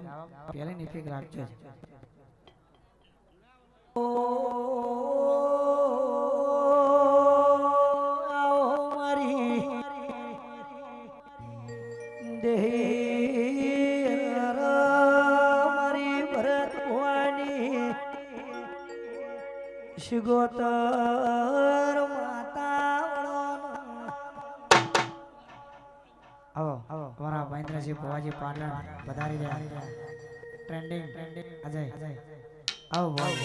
ગાવા પેલી નિફિક રાખજો શિગોતર માતા આવો. મહેન્દ્રસિંહ ભુવાજી પાટણ વધારી રહ્યા. ટ્રેન્ડિંગ ટ્રેન્ડિંગ અજય અજય આવો ભાઈ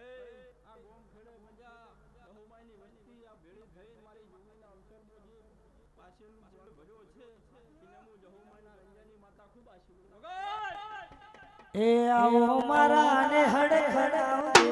હાય સદી એ આવો મારા ને હડે ખડાવ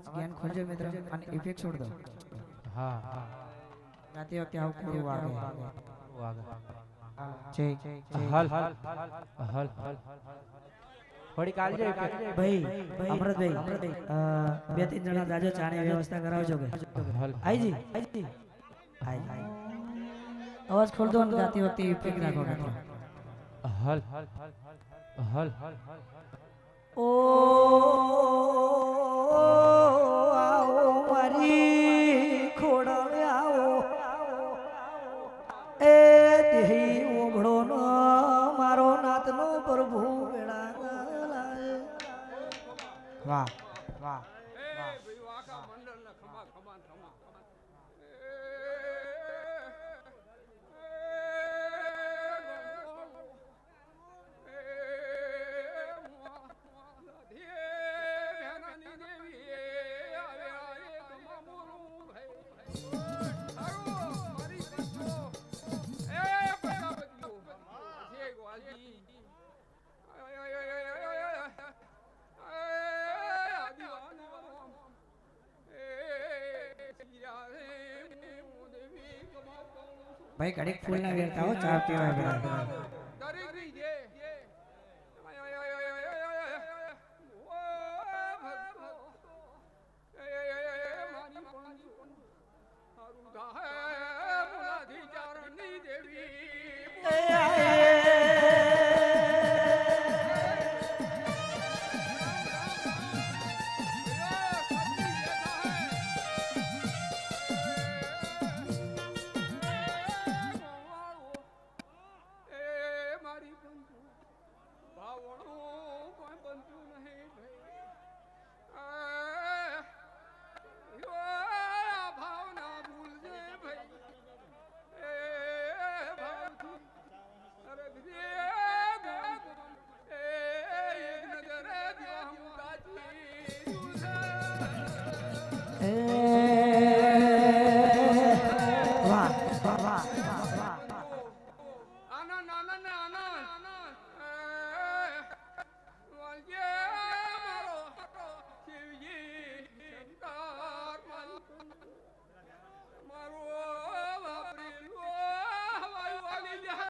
અવાજ જ્ઞાન ખોલજો મિત્ર અને ઇફેક્ટ છોડ દો. હા હા. ગાતી વખતે આવું પૂરું વાગે. જય જય હલ. હલ હલ હલ થોડી કાલજો ભાઈ અમૃતભાઈ બે ત્રણ જણા દાજો ચાણી વ્યવસ્થા કરાવજો કે. હલ. આઈજી આઈજી. આઈ આઈ. અવાજ ખોલ દો અને ગાતી વખતે ઇફેક્ટ રાખો મિત્રો. હલ હલ. હલ. ઓ 와. ભાઈ ઘડીક ફૂલ ના વેરતા હો ચાર પીવા